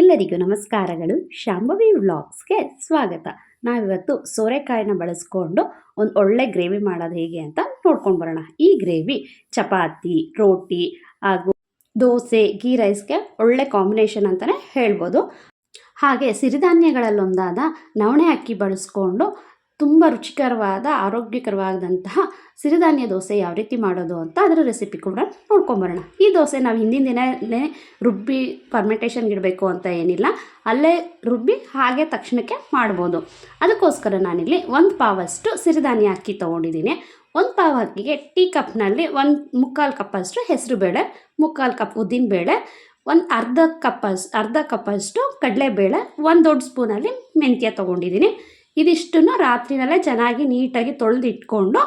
ಎಲ್ಲರಿಗೂ ನಮಸ್ಕಾರಗಳು. ಶಾಂಭವಿ ವ್ಲಾಗ್ಸ್ಗೆ ಸ್ವಾಗತ. ನಾವಿವತ್ತು ಸೋರೆಕಾಯಿನ ಬಳಸ್ಕೊಂಡು ಒಂದು ಒಳ್ಳೆ ಗ್ರೇವಿ ಮಾಡೋದು ಹೇಗೆ ಅಂತ ನೋಡ್ಕೊಂಡು ಬರೋಣ. ಈ ಗ್ರೇವಿ ಚಪಾತಿ, ರೋಟಿ ಹಾಗೂ ದೋಸೆ ಗೀ ರೈಸ್ಗೆ ಒಳ್ಳೆ ಕಾಂಬಿನೇಷನ್ ಅಂತಲೇ ಹೇಳ್ಬೋದು. ಹಾಗೆ ಸಿರಿಧಾನ್ಯಗಳಲ್ಲೊಂದಾದ ನವಣೆ ಅಕ್ಕಿ ಬಳಸ್ಕೊಂಡು ತುಂಬ ರುಚಿಕರವಾದ, ಆರೋಗ್ಯಕರವಾದಂತಹ ಸಿರಿಧಾನ್ಯ ದೋಸೆ ಯಾವ ರೀತಿ ಮಾಡೋದು ಅಂತ ಅದರ ರೆಸಿಪಿ ಕೂಡ ನೋಡ್ಕೊಂಬರೋಣ ಈ ದೋಸೆ ನಾವು ಹಿಂದಿನ ದಿನನೇ ರುಬ್ಬಿ ಫರ್ಮೆಂಟೇಷನ್ಗೆ ಇಡಬೇಕು ಅಂತ ಏನಿಲ್ಲ. ಅಲ್ಲೇ ರುಬ್ಬಿ ಹಾಗೆ ತಕ್ಷಣಕ್ಕೆ ಮಾಡ್ಬೋದು. ಅದಕ್ಕೋಸ್ಕರ ನಾನಿಲ್ಲಿ ಒಂದು ಪಾವಷ್ಟು ಸಿರಿಧಾನ್ಯ ಅಕ್ಕಿ ತೊಗೊಂಡಿದ್ದೀನಿ. ಒಂದು ಪಾವ್ ಅಕ್ಕಿಗೆ ಟೀ ಕಪ್ನಲ್ಲಿ ಒಂದು ಮುಕ್ಕಾಲು ಕಪ್ಪಷ್ಟು ಹೆಸರುಬೇಳೆ, ಮುಕ್ಕಾಲು ಕಪ್ ಉದ್ದಿನಬೇಳೆ, ಒಂದು ಅರ್ಧ ಕಪ್ಪಸ್, ಅರ್ಧ ಕಪ್ಪಷ್ಟು ಕಡಲೆಬೇಳೆ, ಒಂದು ದೊಡ್ಡ ಸ್ಪೂನಲ್ಲಿ ಮೆಂತ್ಯ ತೊಗೊಂಡಿದ್ದೀನಿ. ಇದಿಷ್ಟನ್ನು ರಾತ್ರಿನಲ್ಲೇ ಚೆನ್ನಾಗಿ ನೀಟಾಗಿ ತೊಳೆದಿಟ್ಕೊಂಡು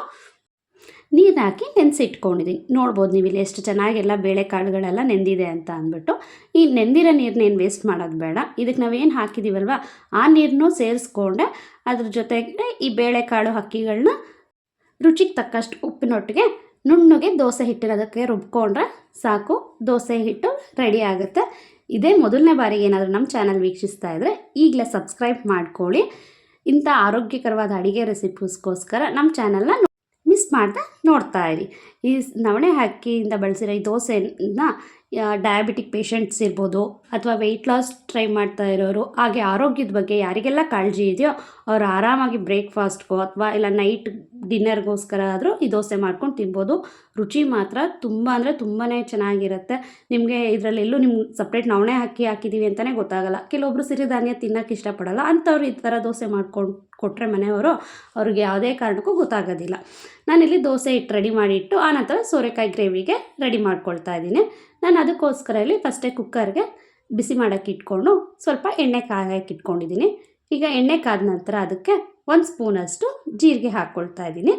ನೀರು ಹಾಕಿ ನೆನೆಸಿಟ್ಕೊಂಡಿದ್ದೀನಿ. ನೋಡ್ಬೋದು ನೀವು ಇಲ್ಲಿ ಎಷ್ಟು ಚೆನ್ನಾಗೆಲ್ಲ ಬೇಳೆಕಾಳುಗಳೆಲ್ಲ ನೆಂದಿದೆ ಅಂತ ಅಂದ್ಬಿಟ್ಟು. ಈ ನೆಂದಿರೋ ನೀರನ್ನೇನು ವೇಸ್ಟ್ ಮಾಡೋದು ಬೇಡ. ಇದಕ್ಕೆ ನಾವೇನು ಹಾಕಿದ್ದೀವಲ್ವ ಆ ನೀರನ್ನು ಸೇರಿಸ್ಕೊಂಡೆ, ಅದ್ರ ಜೊತೆಗೆ ಈ ಬೇಳೆಕಾಳು ಅಕ್ಕಿಗಳನ್ನ ರುಚಿಗೆ ತಕ್ಕಷ್ಟು ಉಪ್ಪಿನೊಟ್ಟಿಗೆ ನುಣ್ಣಗೆ ದೋಸೆ ಹಿಟ್ಟಿರೋದಕ್ಕೆ ರುಬ್ಕೊಂಡ್ರೆ ಸಾಕು. ದೋಸೆ ಹಿಟ್ಟು ರೆಡಿ ಆಗುತ್ತೆ. ಇದೇ ಮೊದಲನೇ ಬಾರಿಗೆ ಏನಾದರೂ ನಮ್ಮ ಚಾನಲ್ ವೀಕ್ಷಿಸ್ತಾ ಇದ್ದರೆ ಈಗಲೇ ಸಬ್ಸ್ಕ್ರೈಬ್ ಮಾಡ್ಕೊಳ್ಳಿ. ಇಂಥ ಆರೋಗ್ಯಕರವಾದ ಅಡುಗೆ ರೆಸಿಪೀಸ್ಗೋಸ್ಕರ ನಮ್ಮ ಚಾನಲ್ನ ಮಿಸ್ ಮಾಡ್ತಾ ನೋಡ್ತಾ ಇರಿ. ಈ ನವಣೆ ಅಕ್ಕಿಯಿಂದ ಬಳಸಿರೋ ಈ ದೋಸೆನ ಡಯಾಬಿಟಿಕ್ ಪೇಷಂಟ್ಸ್ ಇರ್ಬೋದು ಅಥವಾ ವೆಯ್ಟ್ ಲಾಸ್ ಟ್ರೈ ಮಾಡ್ತಾ ಇರೋರು, ಹಾಗೆ ಆರೋಗ್ಯದ ಬಗ್ಗೆ ಯಾರಿಗೆಲ್ಲ ಕಾಳಜಿ ಇದೆಯೋ ಅವ್ರು ಆರಾಮಾಗಿ ಬ್ರೇಕ್ಫಾಸ್ಟ್ಗೋ ಅಥವಾ ಇಲ್ಲ ನೈಟ್ ಡಿನ್ನರ್ಗೋಸ್ಕರ ಆದರೂ ಈ ದೋಸೆ ಮಾಡ್ಕೊಂಡು ತಿನ್ಬೋದು. ರುಚಿ ಮಾತ್ರ ತುಂಬ ಅಂದರೆ ತುಂಬಾ ಚೆನ್ನಾಗಿರುತ್ತೆ. ನಿಮಗೆ ಇದರಲ್ಲೆಲ್ಲೂ ನಿಮ್ಗೆ ಸಪ್ರೇಟ್ ನವಣೆ ಹಾಕಿ ಹಾಕಿದ್ದೀವಿ ಅಂತಲೇ ಗೊತ್ತಾಗಲ್ಲ. ಕೆಲವೊಬ್ಬರು ಸಿರಿಧಾನ್ಯ ತಿನ್ನೋಕ್ಕೆ ಇಷ್ಟಪಡಲ್ಲ. ಅಂಥವ್ರು ಈ ಥರ ದೋಸೆ ಮಾಡ್ಕೊಂಡು ಕೊಟ್ಟರೆ ಮನೆಯವರು ಅವ್ರಿಗೆ ಯಾವುದೇ ಕಾರಣಕ್ಕೂ ಗೊತ್ತಾಗೋದಿಲ್ಲ. ನಾನಿಲ್ಲಿ ದೋಸೆ ಇಟ್ಟು ರೆಡಿ ಮಾಡಿಟ್ಟು ಆನಂತರ ಸೋರೆಕಾಯಿ ಗ್ರೇವಿಗೆ ರೆಡಿ ಮಾಡ್ಕೊಳ್ತಾ ಇದ್ದೀನಿ. ನಾನು ಅದಕ್ಕೋಸ್ಕರ ಇಲ್ಲಿ ಫಸ್ಟೇ ಕುಕ್ಕರ್ಗೆ ಬಿಸಿ ಮಾಡೋಕ್ಕೆ ಇಟ್ಕೊಂಡು ಸ್ವಲ್ಪ ಎಣ್ಣೆ ಕಾಯಕ್ಕೆ ಇಟ್ಕೊಂಡಿದ್ದೀನಿ. ಈಗ ಎಣ್ಣೆ ಕಾದ ನಂತರ ಅದಕ್ಕೆ ಒಂದು ಸ್ಪೂನಷ್ಟು ಜೀರಿಗೆ ಹಾಕ್ಕೊಳ್ತಾ ಇದ್ದೀನಿ.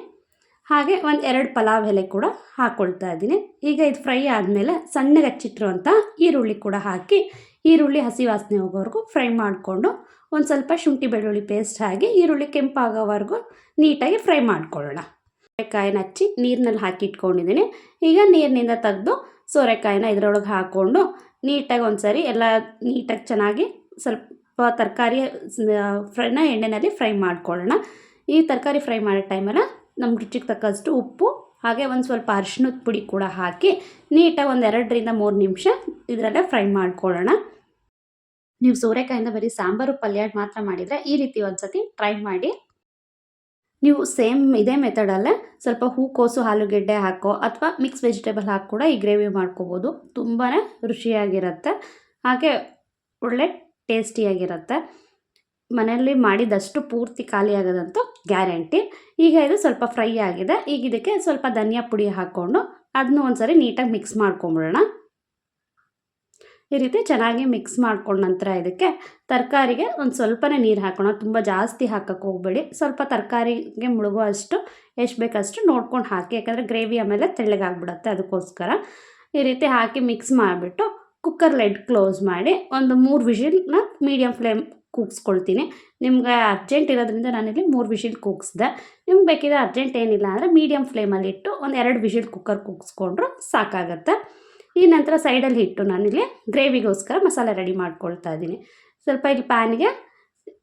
ಹಾಗೆ ಒಂದು ಎರಡು ಪಲಾವ್ ಎಲೆ ಕೂಡ ಹಾಕ್ಕೊಳ್ತಾ ಇದ್ದೀನಿ. ಈಗ ಇದು ಫ್ರೈ ಆದಮೇಲೆ ಸಣ್ಣಗೆ ಹಚ್ಚಿಟ್ಟಿರುವಂಥ ಈರುಳ್ಳಿ ಕೂಡ ಹಾಕಿ ಈರುಳ್ಳಿ ಹಸಿ ವಾಸನೆ ಹೋಗೋವರೆಗೂ ಫ್ರೈ ಮಾಡಿಕೊಂಡು ಒಂದು ಸ್ವಲ್ಪ ಶುಂಠಿ ಬೆಳ್ಳುಳ್ಳಿ ಪೇಸ್ಟ್ ಹಾಕಿ ಈರುಳ್ಳಿ ಕೆಂಪಾಗೋವರೆಗೂ ನೀಟಾಗಿ ಫ್ರೈ ಮಾಡ್ಕೊಳ್ಳೋಣ. ಸೋರೆಕಾಯಿನ ಹಚ್ಚಿ ನೀರಿನಲ್ಲಿ ಹಾಕಿ ಇಟ್ಕೊಂಡಿದ್ದೀನಿ ಈಗ ನೀರಿನಿಂದ ತೆಗೆದು ಸೋರೆಕಾಯಿನ ಇದರೊಳಗೆ ಹಾಕ್ಕೊಂಡು ನೀಟಾಗಿ ಒಂದು ಸರಿ ಎಲ್ಲ ನೀಟಾಗಿ ಚೆನ್ನಾಗಿ ಸ್ವಲ್ಪ ತರಕಾರಿ ಫ್ರೈನ ಎಣ್ಣೆಯಲ್ಲಿ ಫ್ರೈ ಮಾಡ್ಕೊಳ್ಳೋಣ. ಈ ತರಕಾರಿ ಫ್ರೈ ಮಾಡೋ ಟೈಮಲ್ಲಿ ನಮ್ಮ ರುಚಿಗೆ ತಕ್ಕಷ್ಟು ಉಪ್ಪು, ಹಾಗೆ ಒಂದು ಸ್ವಲ್ಪ ಅರಿಶಿಣದ ಪುಡಿ ಕೂಡ ಹಾಕಿ ನೀಟಾಗಿ ಒಂದು ಎರಡರಿಂದ ಮೂರು ನಿಮಿಷ ಇದರಲ್ಲೇ ಫ್ರೈ ಮಾಡ್ಕೊಳ್ಳೋಣ. ನೀವು ಸೋರೆಕಾಯಿಂದ ಬರೀ ಸಾಂಬಾರು ಪಲ್ಯ ಮಾತ್ರ ಮಾಡಿದರೆ ಈ ರೀತಿ ಒಂದು ಸತಿ ಟ್ರೈ ಮಾಡಿ. ನೀವು ಸೇಮ್ ಇದೇ ಮೆಥಡಲ್ಲೇ ಸ್ವಲ್ಪ ಹೂಕೋಸು ಆಲೂಗೆಡ್ಡೆ ಹಾಕೋ ಅಥವಾ ಮಿಕ್ಸ್ ವೆಜಿಟೇಬಲ್ ಹಾಕಿ ಕೂಡ ಈ ಗ್ರೇವಿ ಮಾಡ್ಕೋಬೋದು. ತುಂಬಾ ರುಚಿಯಾಗಿರುತ್ತೆ. ಹಾಗೆ ಒಳ್ಳೆ ಟೇಸ್ಟಿಯಾಗಿರುತ್ತೆ. ಮನೆಯಲ್ಲಿ ಮಾಡಿದಷ್ಟು ಪೂರ್ತಿ ಖಾಲಿ ಗ್ಯಾರಂಟಿ. ಈಗ ಇದು ಸ್ವಲ್ಪ ಫ್ರೈ ಆಗಿದೆ. ಈಗ ಇದಕ್ಕೆ ಸ್ವಲ್ಪ ಧನಿಯಾ ಪುಡಿ ಹಾಕ್ಕೊಂಡು ಅದನ್ನು ಒಂದು ಸರಿ ನೀಟಾಗಿ ಮಿಕ್ಸ್ ಮಾಡ್ಕೊಂಬಿಡೋಣ. ಈ ರೀತಿ ಚೆನ್ನಾಗಿ ಮಿಕ್ಸ್ ಮಾಡ್ಕೊಂಡ ನಂತರ ಇದಕ್ಕೆ ತರಕಾರಿಗೆ ಒಂದು ಸ್ವಲ್ಪನೇ ನೀರು ಹಾಕೋಣ. ತುಂಬ ಜಾಸ್ತಿ ಹಾಕೋಕ್ಕೆ ಹೋಗಬೇಡಿ. ಸ್ವಲ್ಪ ತರಕಾರಿಗೆ ಮುಳುಗೋ ಅಷ್ಟು ಎಷ್ಟು ಬೇಕಷ್ಟು ನೋಡ್ಕೊಂಡು ಹಾಕಿ. ಯಾಕಂದರೆ ಗ್ರೇವಿ ಆಮೇಲೆ ತೆಳ್ಳಗಾಗ್ಬಿಡುತ್ತೆ ಅದಕ್ಕೋಸ್ಕರ. ಈ ರೀತಿ ಹಾಕಿ ಮಿಕ್ಸ್ ಮಾಡಿಬಿಟ್ಟು ಕುಕ್ಕರ್ ಲೆಡ್ ಕ್ಲೋಸ್ ಮಾಡಿ ಒಂದು ಮೂರು ವಿಷಿಲ್ನ ಮೀಡಿಯಮ್ ಫ್ಲೇಮ್ ಕೂಗಿಸ್ಕೊಳ್ತೀನಿ. ನಿಮ್ಗೆ ಅರ್ಜೆಂಟ್ ಇರೋದ್ರಿಂದ ನಾನಿಲ್ಲಿ ಮೂರು ವಿಷಿಲ್ ಕೂಗಿಸ್ದೆ. ನಿಮ್ಗೆ ಬೇಕಿದ್ರೆ ಅರ್ಜೆಂಟ್ ಏನಿಲ್ಲ ಅಂದರೆ ಮೀಡಿಯಮ್ ಫ್ಲೇಮಲ್ಲಿ ಇಟ್ಟು ಒಂದು ಎರಡು ವಿಷಿಲ್ ಕುಕ್ಕರ್ ಕೂಗಿಸ್ಕೊಂಡ್ರು ಸಾಕಾಗತ್ತೆ. ಈ ನಂತರ ಸೈಡಲ್ಲಿ ಇಟ್ಟು ನಾನಿಲ್ಲಿ ಗ್ರೇವಿಗೋಸ್ಕರ ಮಸಾಲೆ ರೆಡಿ ಮಾಡ್ಕೊಳ್ತಾ ಇದ್ದೀನಿ. ಸ್ವಲ್ಪ ಇಲ್ಲಿ ಪ್ಯಾನಿಗೆ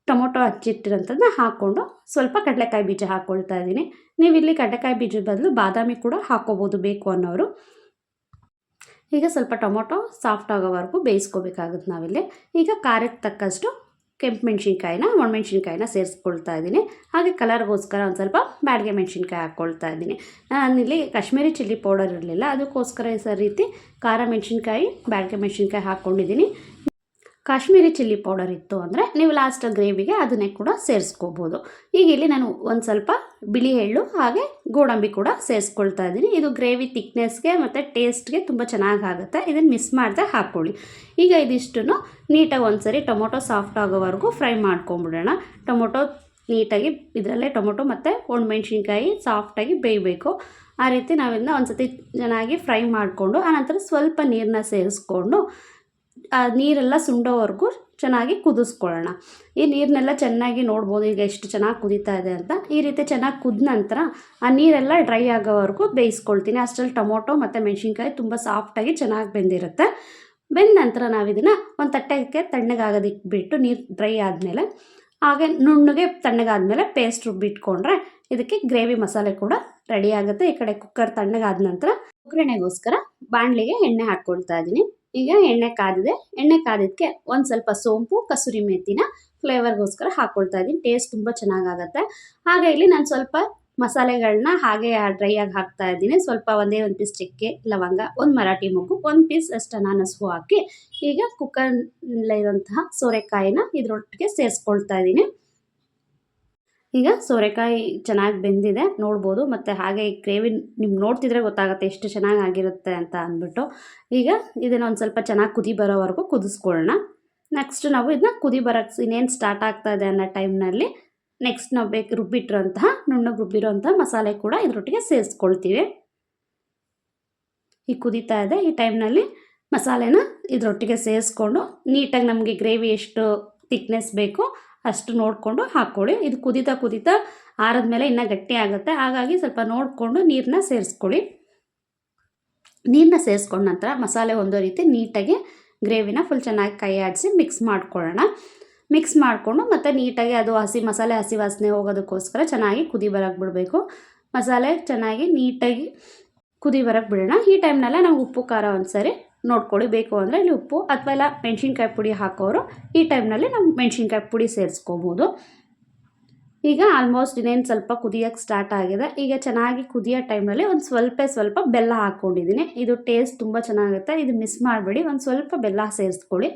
ಟೊಮೊಟೊ ಹಚ್ಚಿಟ್ಟಿರೋಂಥದ್ದನ್ನ ಹಾಕ್ಕೊಂಡು ಸ್ವಲ್ಪ ಕಡಲೆಕಾಯಿ ಬೀಜ ಹಾಕ್ಕೊಳ್ತಾ ಇದ್ದೀನಿ. ನೀವು ಇಲ್ಲಿ ಕಡಲೆಕಾಯಿ ಬೀಜದ ಬದಲು ಬಾದಾಮಿ ಕೂಡ ಹಾಕ್ಕೋಬೋದು ಬೇಕು ಅನ್ನೋರು. ಈಗ ಸ್ವಲ್ಪ ಟೊಮೊಟೊ ಸಾಫ್ಟ್ ಆಗೋವರೆಗೂ ಬೇಯಿಸ್ಕೋಬೇಕಾಗುತ್ತೆ ನಾವಿಲ್ಲಿ. ಈಗ ಖಾರಕ್ಕೆ ತಕ್ಕಷ್ಟು ಕೆಂಪು ಮೆಣಸಿನ್ಕಾಯಿನ ಒಣಮೆಣ್ಸಿನ್ಕಾಯಿನ ಸೇರಿಸ್ಕೊಳ್ತಾ ಇದ್ದೀನಿ. ಹಾಗೆ ಕಲರ್ಗೋಸ್ಕರ ಒಂದು ಸ್ವಲ್ಪ ಬ್ಯಾಡಿಗೆ ಮೆಣಸಿನ್ಕಾಯಿ ಹಾಕ್ಕೊಳ್ತಾ ಇದ್ದೀನಿ. ನಾನಿಲ್ಲಿ ಕಾಶ್ಮೀರಿ ಚಿಲ್ಲಿ ಪೌಡರ್ ಇರಲಿಲ್ಲ, ಅದಕ್ಕೋಸ್ಕರ ಸರ್ ರೀತಿ ಖಾರ ಮೆಣಸಿನ್ಕಾಯಿ ಬ್ಯಾಡಿಗೆ ಮೆಣಸಿನ್ಕಾಯಿ ಹಾಕ್ಕೊಂಡಿದ್ದೀನಿ. ಕಾಶ್ಮೀರಿ ಚಿಲ್ಲಿ ಪೌಡರ್ ಇತ್ತು ಅಂದರೆ ನೀವು ಲಾಸ್ಟ್ ಗ್ರೇವಿಗೆ ಅದನ್ನೇ ಕೂಡ ಸೇರಿಸ್ಕೋಬೋದು. ಈಗ ಇಲ್ಲಿ ನಾನು ಒಂದು ಸ್ವಲ್ಪ ಬಿಳಿ ಎಳ್ಳು ಹಾಗೆ ಗೋಡಂಬಿ ಕೂಡ ಸೇರಿಸ್ಕೊಳ್ತಾ ಇದ್ದೀನಿ. ಇದು ಗ್ರೇವಿ ತಿಕ್ನೆಸ್ಗೆ ಮತ್ತು ಟೇಸ್ಟ್ಗೆ ತುಂಬ ಚೆನ್ನಾಗಿ ಆಗುತ್ತೆ. ಇದನ್ನು ಮಿಸ್ ಮಾಡದೆ ಹಾಕ್ಕೊಳ್ಳಿ ಈಗ ಇದಿಷ್ಟನ್ನು ನೀಟಾಗಿ ಒಂದ್ಸರಿ ಟೊಮೊಟೊ ಸಾಫ್ಟ್ ಆಗೋವರೆಗೂ ಫ್ರೈ ಮಾಡ್ಕೊಂಬಿಡೋಣ. ಟೊಮೊಟೊ ನೀಟಾಗಿ ಇದರಲ್ಲೇ ಟೊಮೊಟೊ ಮತ್ತು ಒಣಮೆಣ್ಸಿನ್ಕಾಯಿ ಸಾಫ್ಟಾಗಿ ಬೇಯಬೇಕು. ಆ ರೀತಿ ನಾವಿದನ್ನ ಒಂದು ಸತಿ ಚೆನ್ನಾಗಿ ಫ್ರೈ ಮಾಡಿಕೊಂಡು ಆನಂತರ ಸ್ವಲ್ಪ ನೀರನ್ನ ಸೇರಿಸ್ಕೊಂಡು ನೀರೆಲ್ಲ ಸುಂಡೋವರೆಗೂ ಚೆನ್ನಾಗಿ ಕುದಿಸ್ಕೊಳ್ಳೋಣ. ಈ ನೀರನ್ನೆಲ್ಲ ಚೆನ್ನಾಗಿ ನೋಡ್ಬೋದು, ಈಗ ಎಷ್ಟು ಚೆನ್ನಾಗಿ ಕುದೀತಾ ಇದೆ ಅಂತ. ಈ ರೀತಿ ಚೆನ್ನಾಗಿ ಕುದ ನಂತರ ಆ ನೀರೆಲ್ಲ ಡ್ರೈ ಆಗೋವರೆಗೂ ಬೇಯಿಸ್ಕೊಳ್ತೀನಿ. ಅಷ್ಟರಲ್ಲಿ ಟೊಮೊಟೊ ಮತ್ತು ಮೆಣಸಿನ್ಕಾಯಿ ತುಂಬ ಸಾಫ್ಟಾಗಿ ಚೆನ್ನಾಗಿ ಬೆಂದಿರುತ್ತೆ. ಬೆಂದ ನಂತರ ನಾವು ಇದನ್ನು ಒಂದು ತಟ್ಟೆಗೆ ತಣ್ಣಗಾಗೋದಿಕ್ಬಿಟ್ಟು ನೀರು ಡ್ರೈ ಆದಮೇಲೆ, ಹಾಗೆ ನುಣ್ಣಗೆ ತಣ್ಣಗಾದಮೇಲೆ ಪೇಸ್ಟ್ ರುಬ್ಬಿಟ್ಕೊಂಡ್ರೆ ಇದಕ್ಕೆ ಗ್ರೇವಿ ಮಸಾಲೆ ಕೂಡ ರೆಡಿ ಆಗುತ್ತೆ. ಈ ಕಡೆ ಕುಕ್ಕರ್ ತಣ್ಣಗಾದ ನಂತರ ಒಗ್ಗರಣೆಗೋಸ್ಕರ ಬಾಣಲಿಗೆ ಎಣ್ಣೆ ಹಾಕ್ಕೊಳ್ತಾ ಇದ್ದೀನಿ. ಈಗ ಎಣ್ಣೆ ಕಾದಿದೆ. ಎಣ್ಣೆ ಕಾದಿದ್ದಕ್ಕೆ ಒಂದು ಸ್ವಲ್ಪ ಸೋಂಪು, ಕಸೂರಿ ಮೇಥಿನ ಫ್ಲೇವರ್ಗೋಸ್ಕರ ಹಾಕ್ಕೊಳ್ತಾ ಇದ್ದೀನಿ. ಟೇಸ್ಟ್ ತುಂಬ ಚೆನ್ನಾಗಾಗತ್ತೆ. ಹಾಗೆ ಇಲ್ಲಿ ನಾನು ಸ್ವಲ್ಪ ಮಸಾಲೆಗಳನ್ನ ಹಾಗೆ ಡ್ರೈ ಆಗಿ ಹಾಕ್ತಾ ಇದ್ದೀನಿ. ಸ್ವಲ್ಪ ಒಂದೇ ಒಂದು ಪೀಸ್ ಚಕ್ಕೆ, ಲವಂಗ, ಒಂದು ಮರಾಠಿ ಮೊಗ್ಗು, ಒಂದು ಪೀಸ್ ಅಷ್ಟು ಅನಾನಸ್ ಹೂ ಹಾಕಿ ಈಗ ಕುಕ್ಕರ್ನಲ್ಲಿರುವಂತಹ ಸೋರೆಕಾಯಿನ ಇದರೊಟ್ಟಿಗೆ ಸೇರಿಸ್ಕೊಳ್ತಾ ಇದ್ದೀನಿ. ಈಗ ಸೋರೆಕಾಯಿ ಚೆನ್ನಾಗಿ ಬೆಂದಿದೆ, ನೋಡ್ಬೋದು. ಮತ್ತು ಹಾಗೆ ಈ ಗ್ರೇವಿ ನಿಮ್ಗೆ ನೋಡ್ತಿದ್ರೆ ಗೊತ್ತಾಗುತ್ತೆ ಎಷ್ಟು ಚೆನ್ನಾಗಿ ಆಗಿರುತ್ತೆ ಅಂತ ಅಂದ್ಬಿಟ್ಟು. ಈಗ ಇದನ್ನು ಒಂದು ಸ್ವಲ್ಪ ಚೆನ್ನಾಗಿ ಕುದಿ ಬರೋವರೆಗೂ ಕುದಿಸ್ಕೊಳ್ಳೋಣ. ನೆಕ್ಸ್ಟ್ ನಾವು ಇದನ್ನ ಕುದಿ ಬರೋಕ್ಕೆ ಇನ್ನೇನು ಸ್ಟಾರ್ಟ್ ಆಗ್ತಾ ಇದೆ ಅನ್ನೋ ಟೈಮ್ನಲ್ಲಿ ನೆಕ್ಸ್ಟ್ ನಾವು ಬೇಕು ರುಬ್ಬಿಟ್ಟಿರೋಂತಹ ನುಣ್ಣಗೆ ರುಬ್ಬಿರೋಂಥ ಮಸಾಲೆ ಕೂಡ ಇದರೊಟ್ಟಿಗೆ ಸೇರಿಸ್ಕೊಳ್ತೀವಿ. ಈ ಕುದೀತಾ ಇದೆ. ಈ ಟೈಮ್ನಲ್ಲಿ ಮಸಾಲೆನ ಇದರೊಟ್ಟಿಗೆ ಸೇರಿಸ್ಕೊಂಡು, ನೀಟಾಗಿ ನಮಗೆ ಗ್ರೇವಿ ಎಷ್ಟು ತಿಕ್ನೆಸ್ ಬೇಕು ಅಷ್ಟು ನೋಡಿಕೊಂಡು ಹಾಕ್ಕೊಳ್ಳಿ. ಇದು ಕುದೀತಾ ಕುದೀತಾ ಆರಿದ್ಮೇಲೆ ಇನ್ನೂ ಗಟ್ಟಿ ಆಗುತ್ತೆ. ಹಾಗಾಗಿ ಸ್ವಲ್ಪ ನೋಡಿಕೊಂಡು ನೀರನ್ನ ಸೇರಿಸ್ಕೊಳ್ಳಿ. ನೀರನ್ನ ಸೇರಿಸ್ಕೊಂಡ ನಂತರ ಮಸಾಲೆ ಒಂದೋ ರೀತಿ ನೀಟಾಗಿ ಗ್ರೇವಿನ ಫುಲ್ ಚೆನ್ನಾಗಿ ಕೈ ಆಡಿಸಿ ಮಿಕ್ಸ್ ಮಾಡ್ಕೊಳ್ಳೋಣ. ಮಿಕ್ಸ್ ಮಾಡಿಕೊಂಡು ಮತ್ತು ನೀಟಾಗಿ ಅದು ಹಸಿ ಮಸಾಲೆ, ಹಸಿ ವಾಸನೆ ಹೋಗೋದಕ್ಕೋಸ್ಕರ ಚೆನ್ನಾಗಿ ಕುದಿ ಬರೋಕ್ಕೆ ಬಿಡಬೇಕು. ಮಸಾಲೆ ಚೆನ್ನಾಗಿ ನೀಟಾಗಿ ಕುದಿ ಬರೋಕ್ಕೆ ಬಿಡೋಣ. ಈ ಟೈಮ್ನಲ್ಲ ನಾವು ಉಪ್ಪು, ಖಾರ ಒಂದು ಸರಿ ನೋಡ್ಕೊಳ್ಳಿ, ಬೇಕು ಅಂದರೆ ಇಲ್ಲಿ ಉಪ್ಪು ಅಥವಾ ಇಲ್ಲ ಮೆಣಸಿನ್ಕಾಯಿ ಪುಡಿ ಹಾಕೋರು ಈ ಟೈಮ್ನಲ್ಲಿ ನಾವು ಮೆಣಸಿನ್ಕಾಯಿ ಪುಡಿ ಸೇರಿಸ್ಕೋಬೋದು. ಈಗ ಆಲ್ಮೋಸ್ಟ್ ಇನ್ನೇನು ಸ್ವಲ್ಪ ಕುದಿಯೋಕ್ಕೆ ಸ್ಟಾರ್ಟ್ ಆಗಿದೆ. ಈಗ ಚೆನ್ನಾಗಿ ಕುದಿಯೋ ಟೈಮಲ್ಲಿ ಒಂದು ಸ್ವಲ್ಪ ಸ್ವಲ್ಪ ಬೆಲ್ಲ ಹಾಕ್ಕೊಂಡಿದ್ದೀನಿ. ಇದು ಟೇಸ್ಟ್ ತುಂಬ ಚೆನ್ನಾಗುತ್ತೆ. ಇದು ಮಿಸ್ ಮಾಡಬೇಡಿ. ಒಂದು ಸ್ವಲ್ಪ ಬೆಲ್ಲ ಸೇರಿಸ್ಕೊಳ್ಳಿ.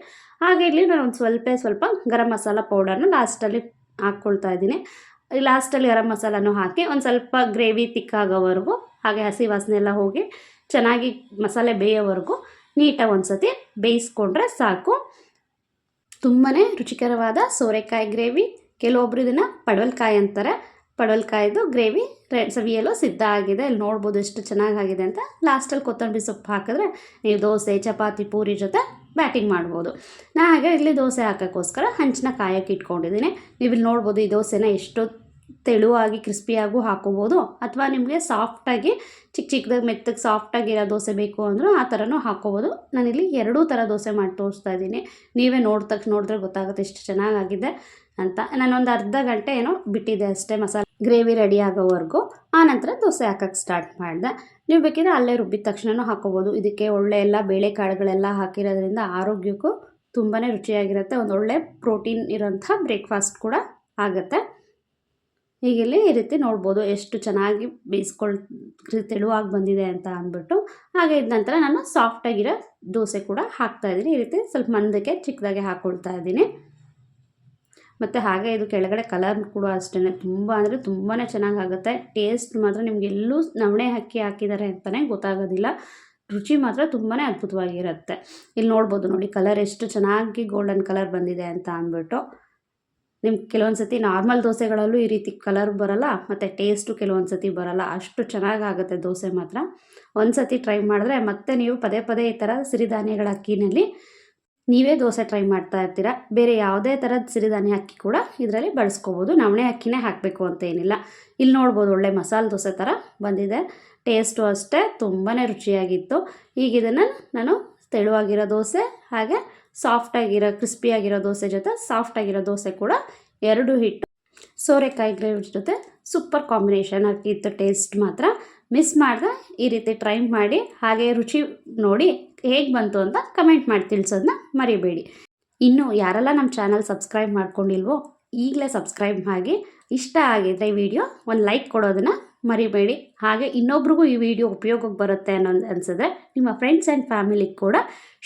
ಹಾಗೆ ಇಲ್ಲಿ ನಾನು ಒಂದು ಸ್ವಲ್ಪ ಸ್ವಲ್ಪ ಗರಂ ಮಸಾಲ ಪೌಡರ್ನ ಲಾಸ್ಟಲ್ಲಿ ಹಾಕ್ಕೊಳ್ತಾ ಇದ್ದೀನಿ. ಲಾಸ್ಟಲ್ಲಿ ಗರಂ ಮಸಾಲನೂ ಹಾಕಿ ಒಂದು ಸ್ವಲ್ಪ ಗ್ರೇವಿ ತಿಕ್ಕಾಗೋವರೆಗೂ ಹಾಗೆ ಹಸಿ ವಾಸನೆ ಎಲ್ಲ ಹೋಗಿ ಚೆನ್ನಾಗಿ ಮಸಾಲೆ ಬೇಯೋವರೆಗೂ ನೀಟಾಗಿ ಒಂದು ಸತಿ ಬೇಯಿಸ್ಕೊಂಡ್ರೆ ಸಾಕು. ತುಂಬಾ ರುಚಿಕರವಾದ ಸೋರೆಕಾಯಿ ಗ್ರೇವಿ. ಕೆಲವೊಬ್ರು ಇದನ್ನು ಪಡವಲ್ಕಾಯಿ ಅಂತಾರೆ. ಪಡವಲ್ಕಾಯಿದು ಗ್ರೇವಿ ರೆಡ್ ಸವಿಯಲು ಸಿದ್ಧ ಆಗಿದೆ. ಇಲ್ಲಿ ನೋಡ್ಬೋದು ಎಷ್ಟು ಚೆನ್ನಾಗಾಗಿದೆ ಅಂತ. ಲಾಸ್ಟಲ್ಲಿ ಕೊತ್ತಂಬರಿ ಸೊಪ್ಪು ಹಾಕಿದ್ರೆ ನೀವು ದೋಸೆ, ಚಪಾತಿ, ಪೂರಿ ಜೊತೆ ಬ್ಯಾಟಿಂಗ್ ಮಾಡ್ಬೋದು. ನಾ ಹಾಗೆ ಇಲ್ಲಿ ದೋಸೆ ಹಾಕೋಕ್ಕೋಸ್ಕರ ಹಂಚಿನ ಕಾಯಕ್ಕೆ ಇಟ್ಕೊಂಡಿದ್ದೀನಿ. ನೀವು ಇಲ್ಲಿ ನೋಡ್ಬೋದು ಈ ದೋಸೆನ ಎಷ್ಟು ತೆಳುವಾಗಿ ಕ್ರಿಸ್ಪಿಯಾಗೂ ಹಾಕೋಬೋದು. ಅಥವಾ ನಿಮಗೆ ಸಾಫ್ಟಾಗಿ ಚಿಕ್ಕ ಚಿಕ್ಕದಾಗಿ ಮೆತ್ತಗೆ ಸಾಫ್ಟಾಗಿರೋ ದೋಸೆ ಬೇಕು ಅಂದರೂ ಆ ಥರನೂ ಹಾಕೋಬೋದು. ನಾನಿಲ್ಲಿ ಎರಡೂ ಥರ ದೋಸೆ ಮಾಡಿ ತೋರಿಸ್ತಾ ಇದ್ದೀನಿ. ನೀವೇ ತಕ್ಷಣ ನೋಡಿದ್ರೆ ಗೊತ್ತಾಗುತ್ತೆ ಎಷ್ಟು ಚೆನ್ನಾಗಾಗಿದೆ ಅಂತ. ನಾನೊಂದು ಅರ್ಧ ಗಂಟೆ ಏನೋ ಬಿಟ್ಟಿದ್ದೆ ಅಷ್ಟೇ ಮಸಾಲೆ. ಗ್ರೇವಿ ರೆಡಿ ಆಗೋವರೆಗೂ. ಆನಂತರ ದೋಸೆ ಹಾಕೋಕ್ಕೆ ಸ್ಟಾರ್ಟ್ ಮಾಡಿದೆ. ನೀವು ಬೇಕಿದ್ರೆ ಅಲ್ಲೇ ರುಬ್ಬಿದ ತಕ್ಷಣವೂ ಹಾಕೋಬೋದು. ಇದಕ್ಕೆ ಒಳ್ಳೆ ಎಲ್ಲ ಬೇಳೆಕಾಳುಗಳೆಲ್ಲ ಹಾಕಿರೋದ್ರಿಂದ ಆರೋಗ್ಯಕ್ಕೂ ತುಂಬಾ ರುಚಿಯಾಗಿರುತ್ತೆ. ಒಂದು ಒಳ್ಳೆ ಪ್ರೋಟೀನ್ ಇರೋಂಥ ಬ್ರೇಕ್ಫಾಸ್ಟ್ ಕೂಡ ಆಗುತ್ತೆ. ಹೀಗಿಲ್ಲಿ ಈ ರೀತಿ ನೋಡ್ಬೋದು ಎಷ್ಟು ಚೆನ್ನಾಗಿ ಬೇಯಿಸ್ಕೊಳ್, ತೆಳುವಾಗಿ ಬಂದಿದೆ ಅಂತ ಅಂದ್ಬಿಟ್ಟು, ಹಾಗೆ ಇದ ನಂತರ ನಾನು ಸಾಫ್ಟಾಗಿರೋ ದೋಸೆ ಕೂಡ ಹಾಕ್ತಾಯಿದ್ದೀನಿ ಈ ರೀತಿ ಸ್ವಲ್ಪ ಮಂದಕ್ಕೆ ಚಿಕ್ಕದಾಗಿ ಹಾಕ್ಕೊಳ್ತಾ ಇದ್ದೀನಿ. ಮತ್ತು ಹಾಗೆ ಇದು ಕೆಳಗಡೆ ಕಲರ್ ಕೂಡ ಅಷ್ಟೇ ತುಂಬ ಅಂದರೆ ತುಂಬಾ ಚೆನ್ನಾಗಾಗುತ್ತೆ ಟೇಸ್ಟ್ ಮಾತ್ರ ನಿಮ್ಗೆ ಎಲ್ಲೂ ನವಣೆ ಅಕ್ಕಿ ಹಾಕಿದ್ದಾರೆ ಅಂತಲೇ ಗೊತ್ತಾಗೋದಿಲ್ಲ. ರುಚಿ ಮಾತ್ರ ತುಂಬಾ ಅದ್ಭುತವಾಗಿರುತ್ತೆ. ಇಲ್ಲಿ ನೋಡ್ಬೋದು ನೋಡಿ ಕಲರ್ ಎಷ್ಟು ಚೆನ್ನಾಗಿ ಗೋಲ್ಡನ್ ಕಲರ್ ಬಂದಿದೆ ಅಂತ ಅಂದ್ಬಿಟ್ಟು. ನಿಮ್ಗೆ ಕೆಲವೊಂದು ಸತಿ ನಾರ್ಮಲ್ ದೋಸೆಗಳಲ್ಲೂ ಈ ರೀತಿ ಕಲರ್ ಬರೋಲ್ಲ, ಮತ್ತು ಟೇಸ್ಟು ಕೆಲವೊಂದು ಸತಿ ಬರೋಲ್ಲ. ಅಷ್ಟು ಚೆನ್ನಾಗಾಗುತ್ತೆ ದೋಸೆ ಮಾತ್ರ. ಒಂದು ಸತಿ ಟ್ರೈ ಮಾಡಿದ್ರೆ ಮತ್ತೆ ನೀವು ಪದೇ ಪದೇ ಈ ಥರ ಸಿರಿಧಾನ್ಯಗಳ ಅಕ್ಕಿನಲ್ಲಿ ನೀವೇ ದೋಸೆ ಟ್ರೈ ಮಾಡ್ತಾ ಇರ್ತೀರ. ಬೇರೆ ಯಾವುದೇ ಥರದ ಸಿರಿಧಾನ್ಯ ಅಕ್ಕಿ ಕೂಡ ಇದರಲ್ಲಿ ಬಳಸ್ಕೋಬೋದು. ನವಣೆ ಅಕ್ಕಿನೇ ಹಾಕಬೇಕು ಅಂತ ಏನಿಲ್ಲ. ಇಲ್ಲಿ ನೋಡ್ಬೋದು ಒಳ್ಳೆ ಮಸಾಲೆ ದೋಸೆ ಥರ ಬಂದಿದೆ. ಟೇಸ್ಟು ಅಷ್ಟೇ ತುಂಬಾ ರುಚಿಯಾಗಿತ್ತು. ಈಗ ಇದನ್ನು ನಾನು ತೆಳುವಾಗಿರೋ ದೋಸೆ ಹಾಗೆ ಸಾಫ್ಟಾಗಿರೋ ಕ್ರಿಸ್ಪಿಯಾಗಿರೋ ದೋಸೆ ಜೊತೆ ಸಾಫ್ಟಾಗಿರೋ ದೋಸೆ ಕೂಡ ಎರಡು ಹಿಟ್ಟು. ಸೋರೆಕಾಯಿ ಗ್ರೇವಿ ಜೊತೆ ಸೂಪರ್ ಕಾಂಬಿನೇಷನ್. ಆಗಿತ್ತು ಟೇಸ್ಟ್ ಮಾತ್ರ ಮಿಸ್ ಮಾಡಿದ. ಈ ರೀತಿ ಟ್ರೈ ಮಾಡಿ, ಹಾಗೆ ರುಚಿ ನೋಡಿ ಹೇಗೆ ಬಂತು ಅಂತ ಕಮೆಂಟ್ ಮಾಡಿ ತಿಳಿಸೋದನ್ನ ಮರಿಬೇಡಿ. ಇನ್ನು ಯಾರೆಲ್ಲ ನಮ್ಮ ಚಾನಲ್ ಸಬ್ಸ್ಕ್ರೈಬ್ ಮಾಡ್ಕೊಂಡಿಲ್ವೋ, ಈಗಲೇ ಸಬ್ಸ್ಕ್ರೈಬ್ ಆಗಿ ಇಷ್ಟ ಆಗಿದ್ರೆ ಈ ವಿಡಿಯೋ ಒಂದು ಲೈಕ್ ಕೊಡೋದನ್ನು ಮರಿಬೇಡಿ. ಹಾಗೆ ಇನ್ನೊಬ್ರಿಗೂ ಈ ವಿಡಿಯೋ ಉಪಯೋಗಕ್ಕೆ ಬರುತ್ತೆ ಅನ್ನೋದು ಅನಿಸಿದ್ರೆ ನಿಮ್ಮ ಫ್ರೆಂಡ್ಸ್ ಆ್ಯಂಡ್ ಫ್ಯಾಮಿಲಿಗೆ ಕೂಡ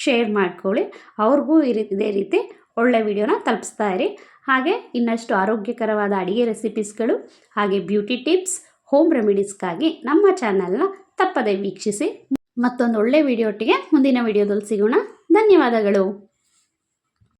ಶೇರ್ ಮಾಡ್ಕೊಳ್ಳಿ. ಅವ್ರಿಗೂ ಈ ರೀತಿ, ಇದೇ ರೀತಿ ಒಳ್ಳೆ ವಿಡಿಯೋನ ತಲುಪಿಸ್ತಾ ಇರಿ. ಹಾಗೆ ಇನ್ನಷ್ಟು ಆರೋಗ್ಯಕರವಾದ ಅಡುಗೆ ರೆಸಿಪೀಸ್ಗಳು ಹಾಗೆ ಬ್ಯೂಟಿ ಟಿಪ್ಸ್ ಹೋಮ್ ರೆಮಿಡೀಸ್ಗಾಗಿ ನಮ್ಮ ಚಾನಲ್ನ ತಪ್ಪದೆ ವೀಕ್ಷಿಸಿ. ಮತ್ತೊಂದು ಒಳ್ಳೆ ವಿಡಿಯೋಟ್ಟಿಗೆ ಮುಂದಿನ ವಿಡಿಯೋದಲ್ಲಿ ಸಿಗೋಣ. ಧನ್ಯವಾದಗಳು.